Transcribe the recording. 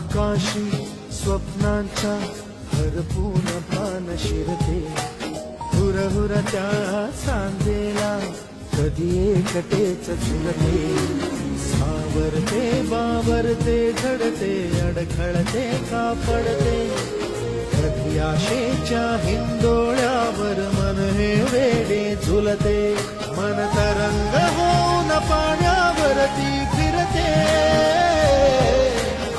आकाशी स्वप्नांचा भरपूर भान शिरते. हुरहुर त्या सांजेला कधी एकटेच झुलते. सावरते बावरते झडते अडखळते का पडते कधी आशेच्या हिंदोळ्यावर मन हे वेडे झुलते. मन तरंग होऊन पाण्यावरती